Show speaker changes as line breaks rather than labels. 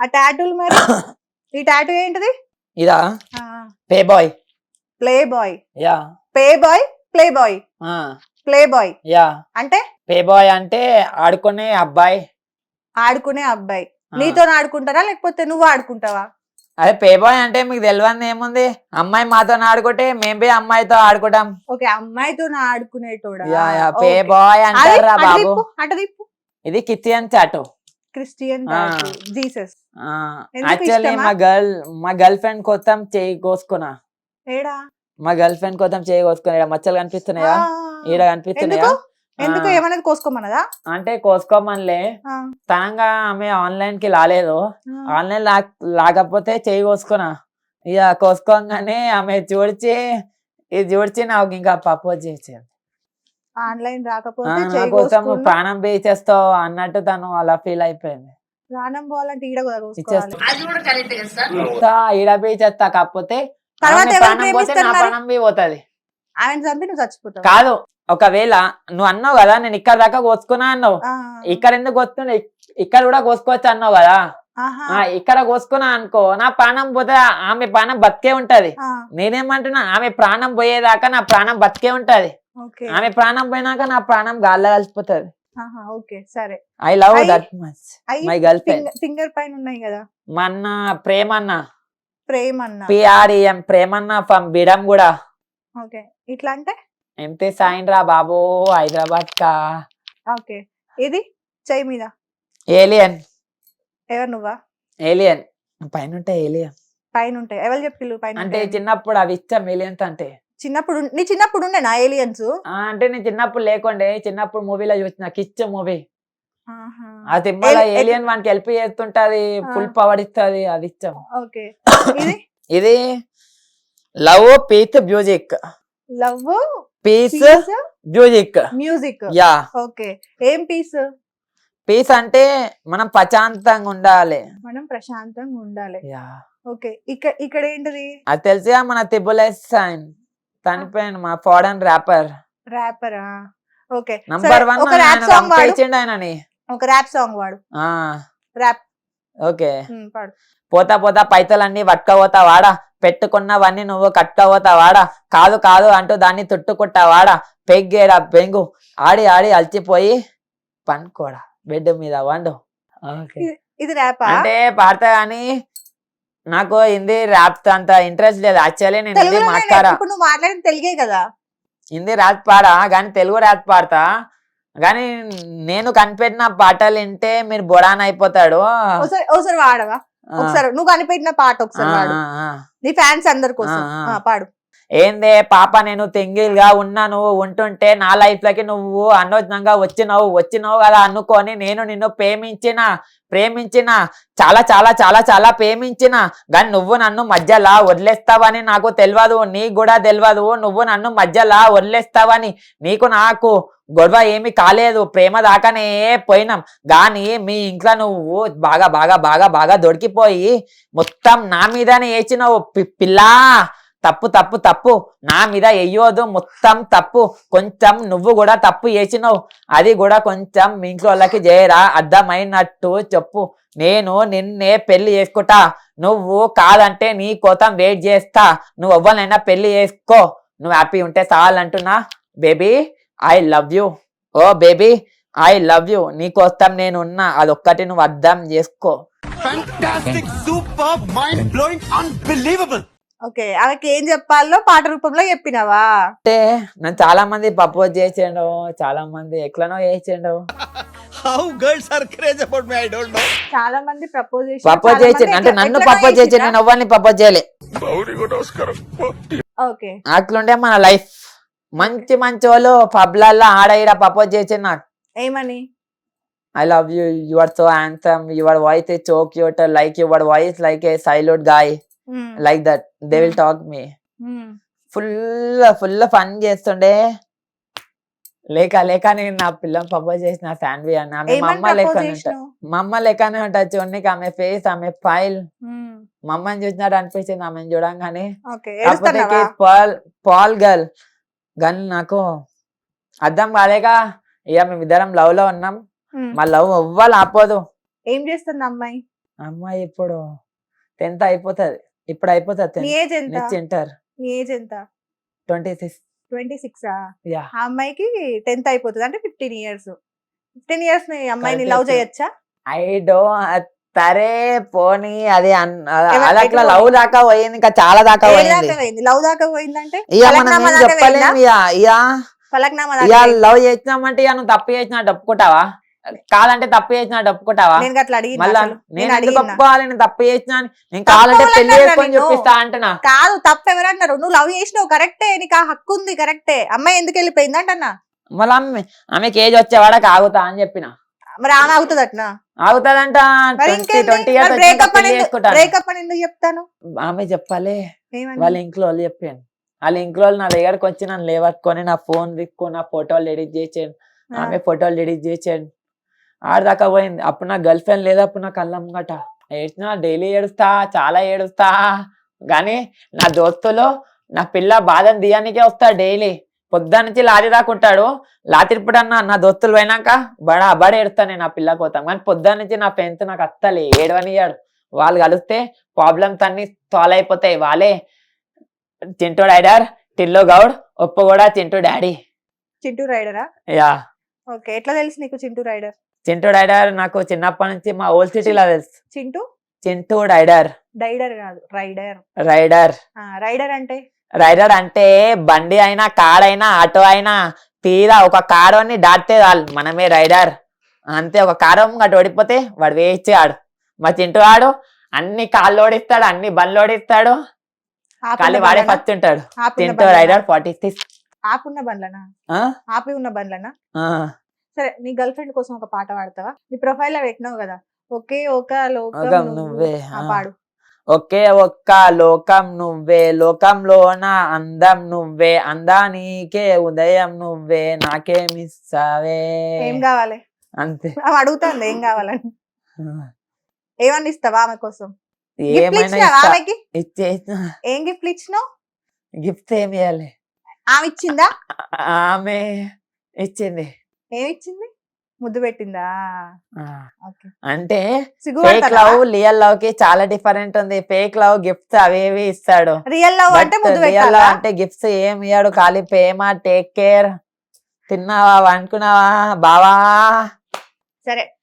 ఆ టాటూలు మరి? ఈ టాటూ ఏంటిది?
ఇదా? Pay boy
play boy
ya.
Pay boy play boy play boy
ya.
అంటే?
పే బాయ్ అంటే ఆడుకునే అబ్బాయి.
ఆడుకునే అబ్బాయి. నీతో ఆడుకుంటారా లేకపోతే నువ్వు ఆడుకుంటావా?
అదే పే బాయ్ అంటే మీకు తెలియదు ఏముంది? అమ్మాయి మాతో ఆడుకుంటే మేము పోయి అమ్మాయితో ఆడుకుంటాం.
ఓకే అమ్మాయితో ఆడుకునేటోడా?
పే. బాయ్ అంటారా
అటు
బాబు? ఇది కిచెన్ చాటు
క్రిస్టియన్. జీసస్.
యాక్చువల్లీ? మా గర్ల్ మా గర్ల్ ఫ్రెండ్ కోసం చేయి కోసుకున్నా.
ఏడా?
మా గర్ల్ ఫ్రెండ్ కోసం చేయి కోసుకున్నా. మచ్చలు కనిపిస్తున్నాయా. ఈడ కనిపిస్తున్నాయా?
ఎందుకు. ఏమన్నది కోసుకోమన్నదా?
అంటే కోసుకోమనిలే. తనంగా ఆమె ఆన్లైన్కి రాలేదు.
ఆ.
ఆన్లైన్ లా లాగకపోతే చేయి కోసుకున్నా. ఇక కోసుకోగానే ఆమె చూడిచి ఇది చూడిచి నాకు ఇంకా ప్రపోజ్ చేసేది
ఆన్లైన్ రాకపోతే.
ప్రాణం పే చేస్తావు అన్నట్టు తను అలా ఫీల్ అయిపోయింది.
ప్రాణం పోవాలంటే ఈడ కూడా
ఇచ్చేస్తా. ఇంత ఈడ పే చేస్తా కాకపోతే
తర్వాత
ఆమె
ఎవరు
ప్రాణం పోతే నా? ప్రాణం పోయి పోతుంది.
ఆమెను చంపి నువ్వు చచ్చిపోతావు.
కాదు ఒకవేళ నువ్వు అన్నావు కదా నేను ఇక్కడ దాకా కోసుకున్నా అన్నావు.
ఆ.
ఇక్కడ ఎందుకు కోసుకున్నా ఇక్కడ కూడా కోసుకోవచ్చు అన్నావు కదా.
ఆహా.
ఆ ఇక్కడ కోసుకున్నా అనుకో నా ప్రాణం పోతే ఆమె ప్రాణం బతికే ఉంటది.
ఆ.
నేనేమంటున్నా ఆమె ప్రాణం పోయేదాకా నా ప్రాణం బతికే ఉంటది. ఆమె ప్రాణం పోయినాక నా ప్రాణం గాల్లో కలిసిపోతుంది.
ఆహా, ఓకే సరే.
I love. That much my girlfriend
finger- పైన ఉన్నాయి కదా?
మా అన్న ప్రేమన్న.
ప్రేమ్ అన్న
పిఆర్ఈఎం ప్రేమన్న ఫ్రమ్ బిడం కూడా.
ఓకే ఇట్లా అంటే?
ఎంతే సాయిన్ రా బాబు హైదరాబాద్ కా.
ఓకే ఇది చెయ్యి మీద.
ఏలియన్
ఎవరు నువ్వా?
ఏలియన్ పైన ఉంటే ఏలియన్
పైన ఉంటాయి ఎవరు చెప్పిల్లు పైన
అంటే? చిన్నప్పుడు అవి ఇష్టం ఏలియన్స్ అంటే.
చిన్నప్పుడు నీ చిన్నప్పుడు ఉండే నా ఏలియన్స్
అంటే నేను చిన్నప్పుడు లేకుండే చిన్నప్పుడు మూవీలో చూసిన కిచ్ మూవీ ఆ తిమ్మల
ఏలి-
ఏలియన్ వానికి హెల్ప్ చేస్తుంటది. ఫుల్ పవర్ ఇస్తుంది అది ఇష్టం.
ఓకే. ఇది?
ఇది love peace music
love
peace music
music
ya.
Okay. ఏం పీస్
పీస్ అంటే మనం ప్రశాంతంగా ఉండాలి.
మనం ప్రశాంతంగా ఉండాలి.
యా.
ఓకే. ఇక్కడ ఇక్కడ ఏంటిది
అది తెలిసిగా మన తిబులెస్ సైన్. చనిపోయాను మా ఫారెన్ ర్యాపర్.
ర్యాపరా ఓకే.
నంబర్ వన్
ఒక ర్యాప్ సాంగ్
ఆయనని.
ఒక ర్యాప్ సాంగ్ వాడు.
ఆ.
Rap
okay. పోతా పోతా పైతలన్నీ పట్టుకపోతా వాడా. పెట్టుకున్నవన్నీ నువ్వు కట్టుకపోతా వాడా. కాదు కాదు అంటూ దాన్ని తుట్టుకుంటా వాడా. పెగ్గేడా పెంగు ఆడి ఆడి అలసిపోయి పనుకోడా. బెడ్ మీద వండు. ఓకే
ఇది ర్యాపా?
అంటే పాడతా కానీ నాకు హిందీ ర్యాప్ అంత ఇంట్రెస్ట్ లేదు. యాక్చువల్లీ నేను హిందీ మాట్లాడా
ఇప్పుడు నువ్వు మాట్లాడిన తెలుగే కదా.
హిందీ ర్యాప్ పాడా? కానీ తెలుగు ర్యాప్ పాడతా? కానీ నేను కనిపెట్టిన పాటలు వింటే మీరు బొడాన్ అయిపోతాడు.
ఒకసారి వాడవా? ఒకసారి నువ్వు కనిపెట్టిన పాట ఒకసారి. నీ ఫ్యాన్స్ అందరి కోసం. పాడు.
ఏందే పాప నేను తెంగిల్గా ఉన్నాను ఉంటుంటే నా లైఫ్లోకి నువ్వు అనవసరంగా వచ్చినావు వచ్చినావు కదా అనుకొని నేను నిన్ను ప్రేమించిన ప్రేమించిన చాలా చాలా చాలా చాలా ప్రేమించిన కానీ నువ్వు నన్ను మధ్యలా వదిలేస్తావని నాకు తెలియదు నీకు కూడా తెలియదు నువ్వు నన్ను మధ్యలా వదిలేస్తావని నీకు నాకు గొడవ ఏమి కాలేదు ప్రేమ దాకానే పోయినాం. కానీ మీ ఇంట్లో నువ్వు బాగా బాగా బాగా బాగా దొరికిపోయి మొత్తం నా మీదనే వేసినావు పి- పిల్లా! తప్పు తప్పు తప్పు. నా మీద వెయ్యోదు మొత్తం తప్పు. కొంచెం నువ్వు కూడా తప్పు చేసినావు. అది కూడా కొంచెం మీ ఇంట్లో వాళ్ళకి చేయరా? అర్థమైనట్టు చెప్పు. నేను నిన్నే పెళ్ళి చేసుకుంటా. నువ్వు కాదంటే నీ కోసం వెయిట్ చేస్తా. నువ్వు ఎవ్వరినైనా పెళ్ళి చేసుకో. నువ్వు హ్యాపీ ఉంటే చాలంటున్నా. Baby I love you oh baby I love you నీకోసం నేను ఉన్నా. అదొక్కటి నువ్వు అర్థం చేసుకో.
Fantastic, superb, mind blowing, unbelievable.
Okay. ఆమెకి ఏం చెప్పాలో పాట రూపంలో చెప్పినావా?
అంటే నన్ను చాలా మంది ప్రపోజ్ చేసిండు. చాలా మంది ఎట్లనో చేసిండు.
చాలా మంది ప్రపోజ్ చేసి
ప్రపోజ్ చేసిండు అంటే నన్ను ప్రపోజ్ చేసిండు నేను ఎవరిని ప్రపోజ్ చేయలే.
ఓకే.
అట్లుండే మన లైఫ్. మంచి మంచి వాళ్ళు పబ్లల్లో ఆడ ఈడ ప్రపోజ్ చేసిండు నాకు.
ఏమని?
I love you you are so handsome your voice is so cute like your voice like a silent guy like that they will talk me. Full full fun చేస్తుండే. లేక లేక నేను నా పిల్లని ప్రపోజ్ చేసిన ఫ్యాన్వి అని. ఆమె మా అమ్మ లెక్క
ప్రపోజ్
ఉంటా. మా అమ్మ లెక్కనే ఉంటుంది చూడండి ఆమె ఫేస్ ఆమె ఫైల్
ఉమ్,
మా అమ్మని చూసినట్టు అనిపించింది ఆమెను చూడంగానే. కాకపోతే పాల్ పాల్ గర్ల్. కానీ నాకు అర్థం కాలేక ఇక మేము ఇద్దరం లవ్లో ఉన్నాం.
ఉమ్.
మా లవ్ ఎవ్వరు ఆపోదు.
ఏం చేస్తుంది అమ్మాయి?
అమ్మాయి ఇప్పుడు టెన్త్ అయిపోతుంది. ఇప్పుడు అయిపోతుంది
ఏజ్ ఎంత?
ఇంటర్.
ఏజ్ ఎంత?
Twenty six.
ట్వంటీ సిక్స్ ఆ? అమ్మాయికి టెన్త్ అయిపోతుంది. అంటే ఫిఫ్టీన్ ఇయర్స్. ఫిఫ్టీన్ ఇయర్స్ అమ్మాయిని లవ్. చేయొచ్చా?
ఐ డో సరే పోనీ అది
ఎటు
లవ్ దాకా పోయింది ఇంకా చాలా దాకా పోయింది.
లవ్ దాకా పోయిందంటే?
చెప్పలేము? ఇక ఇక? లవ్ చేసినామంటే ఇక నువ్వు తప్పు చేసినట్టు ఒప్పుకుంటావా కాదంటే తప్పు చేసినట్టు ఒప్పుకుంటావా
నేను.
నేను
నేను
ఎందుకు
అడిగిన
ఒప్పుకోవాలి నేను తప్పు చేసిన? నేను కావాలంటే
పెళ్ళి
చేసుకొని? చూపిస్తా అంటున్నా.
కాదు తప్పు ఎవరన్నారు నువ్వు లవ్ చేసినావు కరెక్టే. నీకు ఆ హక్కు ఉంది కరెక్టే. అమ్మాయి ఎందుకు వెళ్ళిపోయింది అంటన్నా?
మళ్ళీ ఆమె ఆమెకి ఏజ్ వచ్చేవాడకి ఆగుతా అని చెప్పిన.
మరి ఆమె అవుతుంది అట్నా
ఆగుతాదంట
చెప్తాను?
ఆమె చెప్పాలి? వాళ్ళ ఇంట్లో వాళ్ళు చెప్పాను వాళ్ళ ఇంట్లో వాళ్ళు నా దగ్గరకు వచ్చి నన్ను లేవట్టుకొని నా ఫోన్ దిక్కు నా ఫోటోలు ఎడిట్ చేసాను ఆమె ఫోటోలు ఎడిట్ చేసాను ఆడదాకా పోయింది. అప్పుడు నా గర్ల్ ఫ్రెండ్ లేదు అప్పుడు నా కళ్ళం గట ఏడ్చినా డైలీ ఏడుస్తా చాలా ఏడుస్తా. కానీ నా దోస్తులు నా పిల్ల బాధను దియానికే వస్తా డైలీ. పొద్దున్న నుంచి లారీ రాకుంటాడు లాతిరిప్పుడన్నా నా దోస్తులు పోయినాక బడా బడ ఏడుస్తా నేను నా పిల్ల పోతాం కానీ పొద్దున్న నుంచి నా ఫ్రెండ్స్ నాకు అత్తలే ఏడవనియాడు వాళ్ళు కలిస్తే ప్రాబ్లమ్స్ అన్ని సాల్వ్ అయిపోతాయి. వాళ్ళే చింటూ డైడర్ టిల్లో గౌడ్ ఒప్పు కూడా చింటూ డాడీ.
చింటూ రైడరా?
యా.
ఓకే ఎట్లా తెలుసు నీకు చింటూ రైడర్?
చింటూ డైడర్ నాకు చిన్నప్పటి నుంచి మా ఓల్డ్ సిటీలో తెలుసు.
చింటూ?
చింటూ డైడర్.
డైడర్ కాదు రైడర్.
రైడర్.
రైడర్ అంటే?
రైడర్ అంటే బండి అయినా కార్ అయినా ఆటో అయినా తీరా ఒక కారు అని దాటితే చాలు. మనమే రైడర్. అంతే ఒక కారు అటు ఓడిపోతే వాడు వేయిచ్చే ఆడు మా చింటూ ఆడు అన్ని కాళ్ళు ఓడిస్తాడు అన్ని బండ్లు ఓడిస్తాడు. కాళ్ళు వాడే? ఫస్ట్ ఉంటాడు చింటూ? Rider forty six.
ఆపున్న బండ్లనా? ఆపి ఉన్న బండ్లనా? సరే నీ గర్ల్ ఫ్రెండ్ కోసం ఒక పాట పాడతావా? నీ ప్రొఫైల్లో పెట్టినావు కదా ఒకే ఒక లోకం నువ్వు. పాడు.
ఒకే ఒక్క లోకం నువ్వే లోకంలోన అందం నువ్వే అందానికే ఉదయం నువ్వే నాకే మిస్ అవే
ఏం కావాలి?
అంతే.
ఆమె అడుగుతుంది ఏం కావాలని. ఏమన్నా ఇస్తావా ఆమె కోసం?
ఏమైనా.
ఆమెకి? ఏం గిఫ్ట్ ఇచ్చినావు?
గిఫ్ట్ ఏమి ఇవ్వాలి
ఆమె ఇచ్చిందా?
ఆమె ఇచ్చింది.
ఏమి ఇచ్చింది ముద్దు పెట్టిందా?
ఆ,
ఓకే.
అంటే ఫేక్ లవ్ రియల్ లవ్కి చాలా డిఫరెంట్ ఉంది. ఫేక్ లవ్ గిఫ్ట్స్ అవేవి ఇస్తాడు.
రియల్ లవ్ అంటే ముద్దు
రియల్ లవ్ అంటే గిఫ్ట్స్ ఏం ఇయ్యాడు. ఖాళీ ప్రేమ టేక్ కేర్. తిన్నావా? వండుకున్నావా? బావా?
సరే.